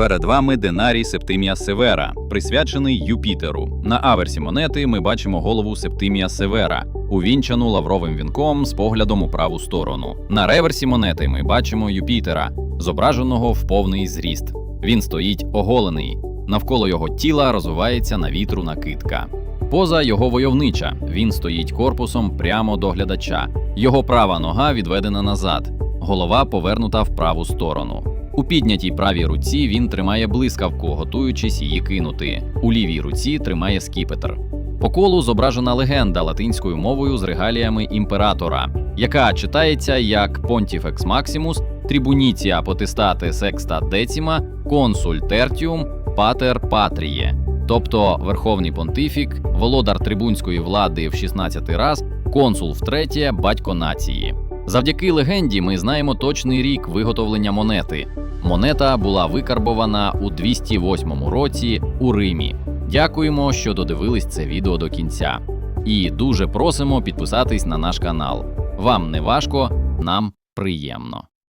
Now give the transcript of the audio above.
Перед вами динарій Септимія Севера, присвячений Юпітеру. На аверсі монети ми бачимо голову Септимія Севера, увінчану лавровим вінком з поглядом у праву сторону. На реверсі монети ми бачимо Юпітера, зображеного в повний зріст. Він стоїть оголений. Навколо його тіла розвивається на вітру накидка. Поза його войовнича. Він стоїть корпусом прямо до глядача. Його права нога відведена назад, голова повернута в праву сторону. У піднятій правій руці він тримає блискавку, готуючись її кинути. У лівій руці тримає скіпетр. По колу зображена легенда латинською мовою з регаліями імператора, яка читається як Pontifex Maximus, Tribunitia Potestate Sexta Decima, Consul Tertium, Pater Patrie, тобто Верховний понтифік, володар трибунської влади в 16 раз, консул втретє, батько нації. Завдяки легенді ми знаємо точний рік виготовлення монети. Монета була викарбована у 208 році у Римі. Дякуємо, що додивились це відео до кінця. І дуже просимо підписатись на наш канал. Вам не важко, нам приємно.